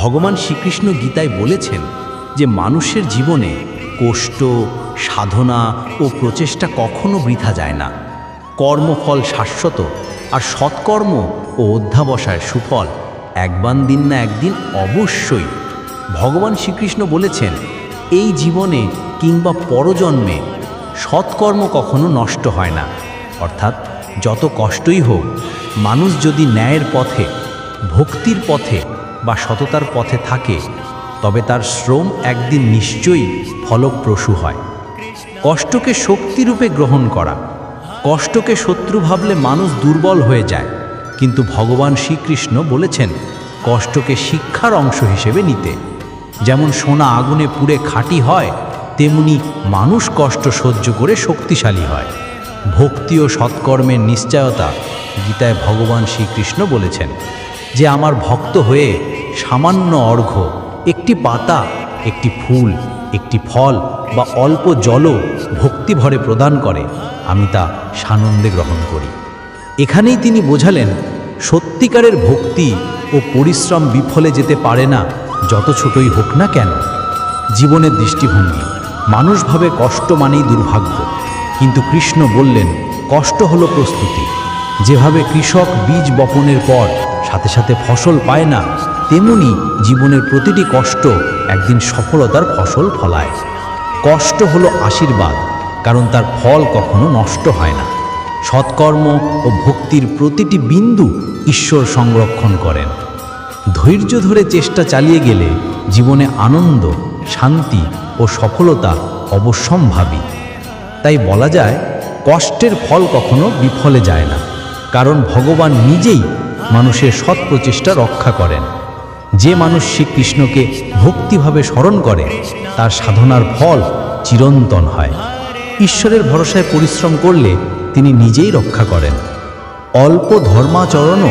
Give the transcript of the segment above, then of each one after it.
ভগবান শ্রীকৃষ্ণ গীতায় বলেছেন যে মানুষের জীবনে কষ্ট, সাধনা ও প্রচেষ্টা কখনো বৃথা যায় না। কর্মফল শাশ্বত আর সৎকর্ম ও অধ্যাবসায় সুফল একবান দিন না একদিন অবশ্যই। ভগবান শ্রীকৃষ্ণ বলেছেন, এই জীবনে কিংবা পরজন্মে সৎকর্ম কখনো নষ্ট হয় না। অর্থাৎ যত কষ্টই হোক, মানুষ যদি ন্যায়ের পথে, ভক্তির পথে বা সততার পথে থাকে, তবে তার শ্রম একদিন নিশ্চয়ই ফলপ্রসূ হয়। কষ্টকে শক্তিরূপে গ্রহণ করা, কষ্টকে শত্রু ভাবলে মানুষ দুর্বল হয়ে যায়। কিন্তু ভগবান শ্রীকৃষ্ণ বলেছেন, কষ্টকে শিক্ষার অংশ হিসেবে নিতে। যেমন সোনা আগুনে পুড়ে খাঁটি হয়, তেমনি মানুষ কষ্ট সহ্য করে শক্তিশালী হয়। ভক্তি ও সৎকর্মের নিশ্চয়তা গীতায় ভগবান শ্রীকৃষ্ণ বলেছেন। যে আমার ভক্ত হয়ে সামান্য অর্ঘ্য, একটি পাতা, একটি ফুল, একটি ফল বা অল্প জলও ভক্তিভরে প্রদান করে, আমি তা সানন্দে গ্রহণ করি। এখানেই তিনি বোঝালেন, সত্যিকারের ভক্তি ও পরিশ্রম বিফলে যেতে পারে না, যত ছোটই হোক না কেন। জীবনের দৃষ্টিভঙ্গি, মানুষ ভাবে কষ্ট মানেই দুর্ভাগ্য। কিন্তু কৃষ্ণ বললেন, কষ্ট হলো প্রস্তুতি। যেভাবে কৃষক বীজ বপনের পর সাথে সাথে ফসল পায় না, তেমনি জীবনের প্রতিটি কষ্ট একদিন সফলতার ফসল ফলায়। কষ্ট হলো আশীর্বাদ, কারণ তার ফল কখনো নষ্ট হয় না। সৎকর্ম ও ভক্তির প্রতিটি বিন্দু ঈশ্বর সংরক্ষণ করেন। ধৈর্য ধরে চেষ্টা চালিয়ে গেলে জীবনে আনন্দ, শান্তি ও সফলতা অবশ্যম্ভাবী। তাই বলা যায়, কষ্টের ফল কখনো বিফলে যায় না। কারণ ভগবান নিজেই মানুষের সৎ প্রচেষ্টা রক্ষা করেন। যে মানুষ শ্রীকৃষ্ণকে ভক্তিভাবে স্মরণ করে, তার সাধনার ফল চিরন্তন হয়। ঈশ্বরের ভরসায় পরিশ্রম করলে তিনি নিজেই রক্ষা করেন। অল্প ধর্মাচরণও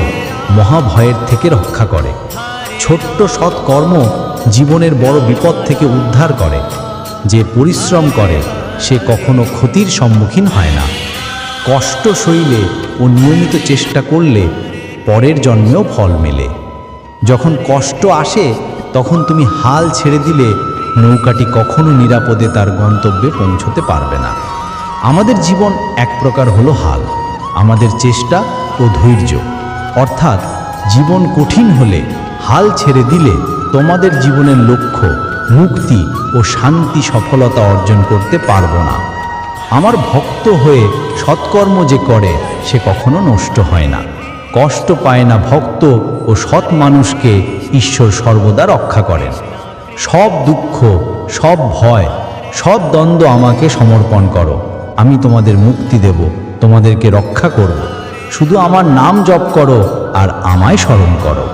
মহাভয়ের থেকে রক্ষা করে। ছোট্ট সৎ কর্ম জীবনের বড় বিপদ থেকে উদ্ধার করে। যে পরিশ্রম করে, সে কখনো ক্ষতির সম্মুখীন হয় না। কষ্ট সইলে ও নিয়মিত চেষ্টা করলে পরের জন্মেও ফল মেলে। যখন কষ্ট আসে, তখন তুমি হাল ছেড়ে দিলে নৌকাটি কখনো নিরাপদে তার গন্তব্যে পৌঁছতে পারবে না। আমাদের জীবন এক প্রকার হলো হাল, আমাদের চেষ্টা ও ধৈর্য। অর্থাৎ জীবন কঠিন হলে হাল ছেড়ে দিলে তোমাদের জীবনের লক্ষ্য মুক্তি ও শান্তি সফলতা অর্জন করতে পারব না। আমার ভক্ত হয়ে সৎকর্ম যে করে, সে কখনো নষ্ট হয় না। কষ্ট পায় না ভক্ত ও সৎ মানুষকে ঈশ্বর সর্বদা রক্ষা করেন। সব দুঃখ, সব ভয়, সব দ্বন্দ্ব আমাকে সমর্পণ করো। আমি তোমাদের মুক্তি দেব, তোমাদেরকে রক্ষা করব। শুধু আমার নাম জপ করো আর আমায় স্মরণ করো।